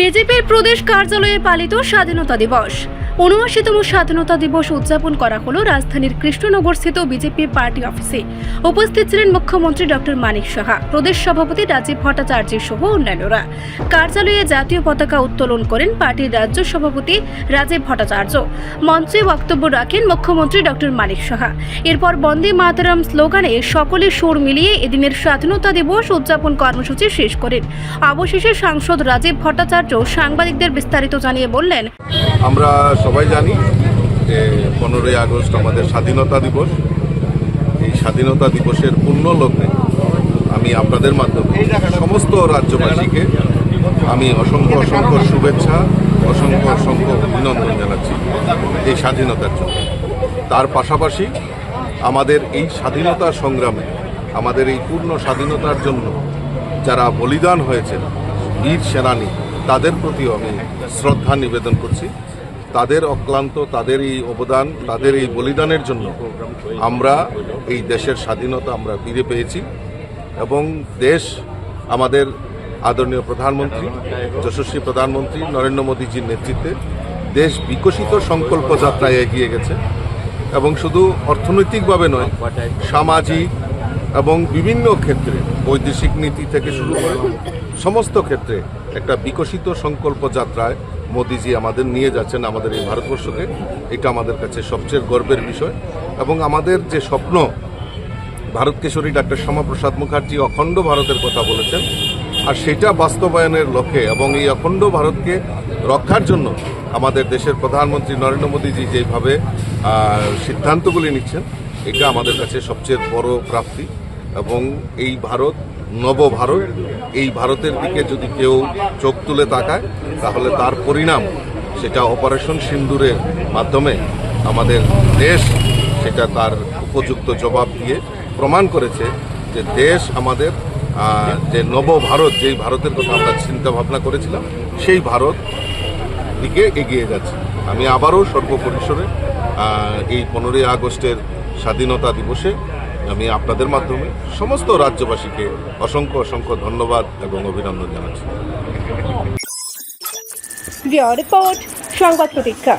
বিজেপির প্রদেশ কার্যালয়ে পালিত স্বাধীনতা দিবস। উনআশিতম স্বাধীনতা দিবস উদযাপন করা হলো রাজধানীর কৃষ্ণনগর স্থিত বিজেপি পার্টি অফিসে। উপস্থিত ছিলেন মুখ্যমন্ত্রী ডক্টর মানিক সাহা, প্রদেশ সভাপতি রাজীব ভট্টাচার্য সহ অন্যান্যরা। কার্যালয়ে জাতীয় পতাকা উত্তোলন করেন পার্টির রাজ্য সভাপতি রাজীব ভট্টাচার্য। মঞ্চে বক্তব্য রাখেন মুখ্যমন্ত্রী ডক্টর মানিক সাহা। এরপর বন্দে মাতরম স্লোগানে সকলে সুর মিলিয়ে এদিনের স্বাধীনতা দিবস উদযাপন কর্মসূচি শেষ করেন। অবশেষে সাংসদ রাজীব ভট্টাচার্য সাংবাদিকদের বিস্তারিত জানিয়ে বললেন, আমরা সবাই জানি যে পনেরোই আগস্ট আমাদের স্বাধীনতা দিবস। এই স্বাধীনতা দিবসের পূর্ণ লগ্নে আমি আপনাদের মাধ্যমে সমস্ত রাজ্যবাসীকে আমি অসংখ্য অসংখ্য শুভেচ্ছা, অসংখ্য অসংখ্য অভিনন্দন জানাচ্ছি এই স্বাধীনতার জন্য। তার পাশাপাশি আমাদের এই স্বাধীনতা সংগ্রামে, আমাদের এই পূর্ণ স্বাধীনতার জন্য যারা বলিদান হয়েছেন, বীর সেনানী, তাদের প্রতিও আমি শ্রদ্ধা নিবেদন করছি। তাদের অক্লান্ত তাদের এই অবদান তাদের এই বলিদানের জন্য আমরা এই দেশের স্বাধীনতা আমরা ফিরে পেয়েছি এবং দেশ আমাদের আদরণীয় প্রধানমন্ত্রী, যশস্বী প্রধানমন্ত্রী নরেন্দ্র মোদীজির নেতৃত্বে দেশ বিকশিত সংকল্প যাত্রায় এগিয়ে গেছে এবং শুধু অর্থনৈতিকভাবে নয়, সামাজিক এবং বিভিন্ন ক্ষেত্রে বৈদেশিক নীতি থেকে শুরু করে সমস্ত ক্ষেত্রে একটা বিকশিত সংকল্প যাত্রায় মোদিজি আমাদের নিয়ে যাচ্ছেন আমাদের এই ভারতবর্ষকে। এটা আমাদের কাছে সবচেয়ে গর্বের বিষয়। এবং আমাদের যে স্বপ্ন, ভারত কেশরী ডাক্তার শ্যামাপ্রসাদ মুখার্জি অখণ্ড ভারতের কথা বলেছেন। আর সেটা বাস্তবায়নের লক্ষ্যে এবং এই অখণ্ড ভারতকে রক্ষার জন্য আমাদের দেশের প্রধানমন্ত্রী নরেন্দ্র মোদীজি যেভাবে সিদ্ধান্তগুলি নিচ্ছেন, এটা আমাদের কাছে সবচেয়ে বড় প্রাপ্তি। এবং এই ভারত নব ভারত এই ভারতের দিকে যদি কেউ চোখ তুলে তাকায়, তাহলে তার পরিণাম সেটা অপারেশন সিন্দুরের মাধ্যমে আমাদের দেশ সেটা তার উপযুক্ত জবাব দিয়ে প্রমাণ করেছে যে দেশ আমাদের যে নব ভারত যেই ভারতের কথা আমরা চিন্তা ভাবনা করেছিলাম, সেই ভারত দিকে এগিয়ে যাচ্ছে। আমি আবারও সর্বপরিসরে এই পনেরোই আগস্টের স্বাধীনতা দিবসে আমি আপনাদের মাধ্যমে সমস্ত রাজ্যবাসীকে অসংখ্য অসংখ্য ধন্যবাদ এবং অভিনন্দন জানাচ্ছি। রিপোর্ট সংবাদ প্রতীক্ষা।